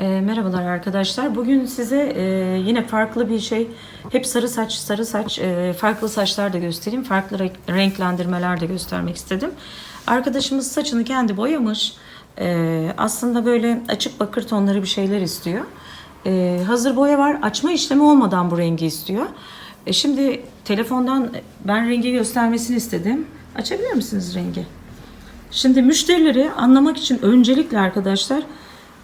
E, merhabalar arkadaşlar. Bugün size e, yine farklı bir şey, hep sarı saç, sarı saç, e, farklı saçlar da göstereyim, farklı renk- renklendirmeler de göstermek istedim. Arkadaşımız saçını kendi boyamış. E, aslında böyle açık bakır tonları bir şeyler istiyor. E, hazır boya var, açma işlemi olmadan bu rengi istiyor. E, şimdi telefondan ben rengi göstermesini istedim. Açabilir misiniz rengi? Şimdi müşterileri anlamak için öncelikle arkadaşlar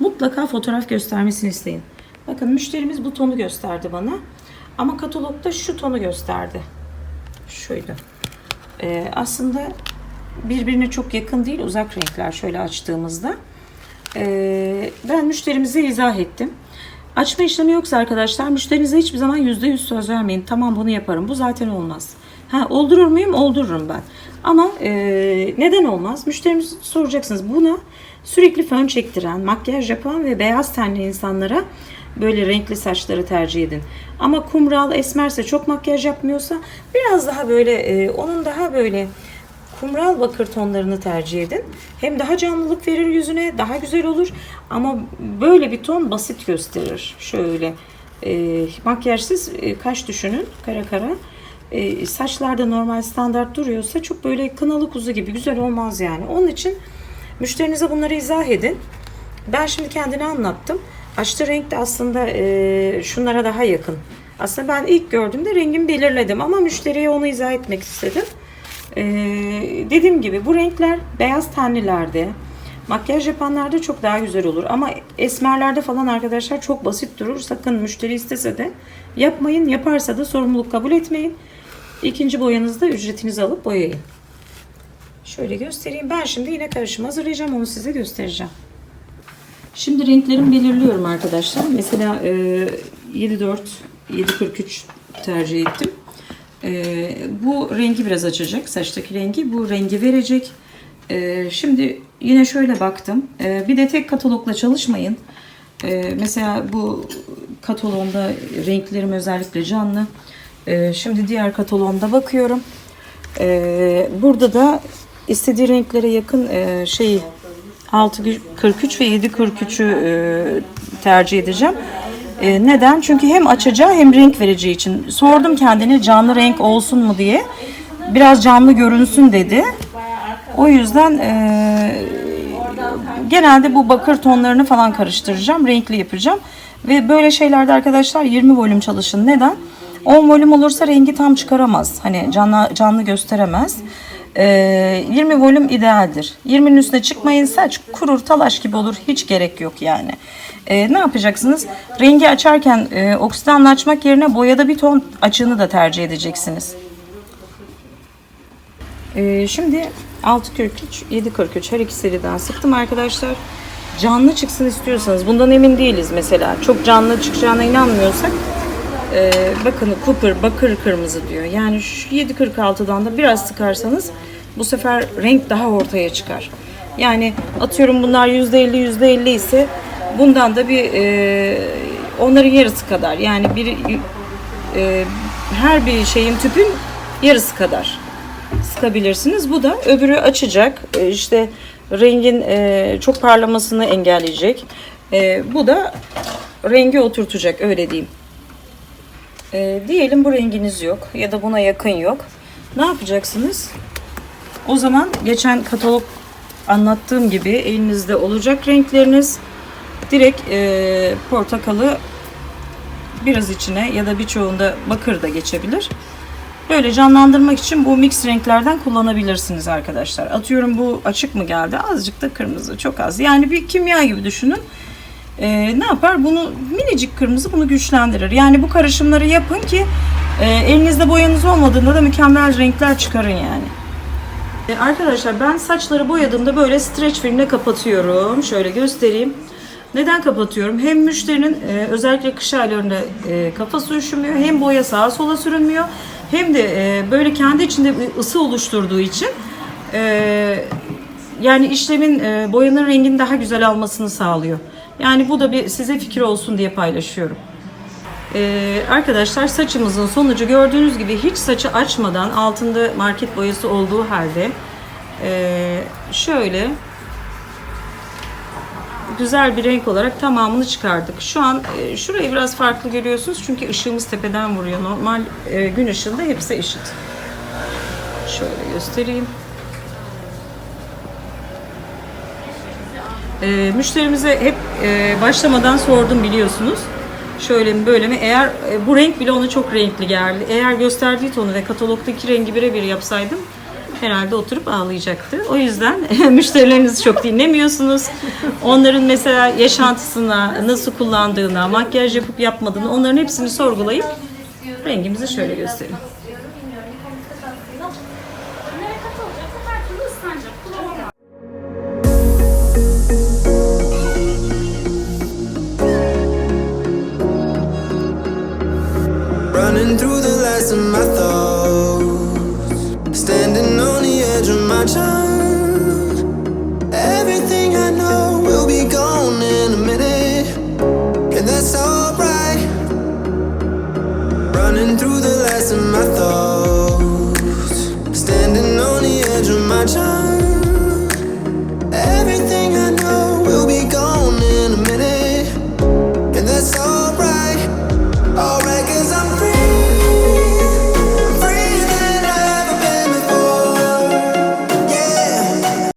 mutlaka fotoğraf göstermesini isteyin. Bakın müşterimiz bu tonu gösterdi bana. Ama katalogda şu tonu gösterdi. Şuydu. Ee, aslında birbirine çok yakın değil uzak renkler şöyle açtığımızda. Ee, ben müşterimize izah ettim. Açma işlemi yoksa arkadaşlar müşterinize hiçbir zaman %100 söz vermeyin. Tamam bunu yaparım. Bu zaten olmaz. Ha, oldurur muyum? Oldururum ben. Ama e, neden olmaz? Müşterimiz soracaksınız. Buna sürekli fön çektiren, makyaj yapan ve beyaz tenli insanlara böyle renkli saçları tercih edin. Ama kumral, esmerse çok makyaj yapmıyorsa biraz daha böyle e, onun daha böyle kumral bakır tonlarını tercih edin. Hem daha canlılık verir yüzüne, daha güzel olur. Ama böyle bir ton basit gösterir. Şöyle e, makyajsız e, kaş düşünün, kara kara. E, saçlarda normal standart duruyorsa çok böyle kınalı kuzu gibi güzel olmaz yani. Onun için müşterinize bunları izah edin. Ben şimdi kendini anlattım. Açtığı renk de aslında e, şunlara daha yakın. Aslında ben ilk gördüğümde rengimi belirledim ama müşteriye onu izah etmek istedim. Ee, dediğim gibi bu renkler beyaz tenlilerde, makyaj yapanlarda çok daha güzel olur. Ama esmerlerde falan arkadaşlar çok basit durur. Sakın müşteri istese de yapmayın. Yaparsa da sorumluluk kabul etmeyin. İkinci boyanızda ücretinizi alıp boyayın. Şöyle göstereyim. Ben şimdi yine karışım hazırlayacağım. Onu size göstereceğim. Şimdi renklerimi belirliyorum arkadaşlar. Mesela e, 7.4, 7.43 tercih ettim. Ee, bu rengi biraz açacak. Saçtaki rengi bu rengi verecek. Ee, şimdi yine şöyle baktım. Ee, bir de tek katalogla çalışmayın. Ee, mesela bu katalogda renklerim özellikle canlı. Ee, şimdi diğer katalogda bakıyorum. Ee, burada da istediği renklere yakın e, şeyi 6.43 ve 7.43'ü e, tercih edeceğim. E, neden? Çünkü hem açacağı hem renk vereceği için. Sordum kendine canlı renk olsun mu diye. Biraz canlı görünsün dedi. O yüzden e, genelde bu bakır tonlarını falan karıştıracağım. Renkli yapacağım. Ve böyle şeylerde arkadaşlar 20 volüm çalışın. Neden? 10 volüm olursa rengi tam çıkaramaz. Hani canlı, canlı gösteremez. Ee, 20 volüm idealdir. 20'nin üstüne çıkmayın saç kurur talaş gibi olur. Hiç gerek yok yani. Ee, ne yapacaksınız? Rengi açarken e, oksidanla açmak yerine boyada bir ton açığını da tercih edeceksiniz. Ee, şimdi 6.43, 7.43 her iki seriden sıktım arkadaşlar. Canlı çıksın istiyorsanız bundan emin değiliz mesela. Çok canlı çıkacağına inanmıyorsak e, bakın Cooper bakır kırmızı diyor. Yani şu 7.46'dan da biraz sıkarsanız bu sefer renk daha ortaya çıkar. Yani atıyorum bunlar %50 %50 ise bundan da bir e, onların yarısı kadar yani bir e, her bir şeyin tüpün yarısı kadar sıkabilirsiniz. Bu da öbürü açacak. E, işte rengin e, çok parlamasını engelleyecek. E, bu da rengi oturtacak öyle diyeyim. Diyelim bu renginiz yok ya da buna yakın yok. Ne yapacaksınız? O zaman geçen katalog anlattığım gibi elinizde olacak renkleriniz direkt portakalı biraz içine ya da birçoğunda bakır da geçebilir. Böyle canlandırmak için bu mix renklerden kullanabilirsiniz arkadaşlar. Atıyorum bu açık mı geldi? Azıcık da kırmızı, çok az. Yani bir kimya gibi düşünün. Ee, ne yapar? Bunu minicik kırmızı bunu güçlendirir. Yani bu karışımları yapın ki e, elinizde boyanız olmadığında da mükemmel renkler çıkarın yani. E, Arkadaşlar ben saçları boyadığımda böyle streç filmle kapatıyorum. Şöyle göstereyim. Neden kapatıyorum? Hem müşterinin e, özellikle kış aylarında e, kafası üşümüyor. Hem boya sağa sola sürünmüyor. Hem de e, böyle kendi içinde ısı oluşturduğu için e, yani işlemin e, boyanın rengini daha güzel almasını sağlıyor. Yani bu da bir size fikir olsun diye paylaşıyorum. Ee, arkadaşlar saçımızın sonucu gördüğünüz gibi hiç saçı açmadan altında market boyası olduğu halde ee, şöyle güzel bir renk olarak tamamını çıkardık. Şu an e, şurayı biraz farklı görüyorsunuz çünkü ışığımız tepeden vuruyor. Normal e, gün ışığında hepsi eşit. Şöyle göstereyim. E, müşterimize hep e, başlamadan sordum biliyorsunuz. Şöyle mi böyle mi? Eğer e, bu renk bile ona çok renkli geldi. Eğer gösterdiği tonu ve katalogdaki rengi birebir yapsaydım herhalde oturup ağlayacaktı. O yüzden müşterilerinizi çok dinlemiyorsunuz. Onların mesela yaşantısına, nasıl kullandığına, makyaj yapıp yapmadığını onların hepsini sorgulayıp rengimizi şöyle göstereyim. Running through the last of my thoughts, standing on the edge of my time.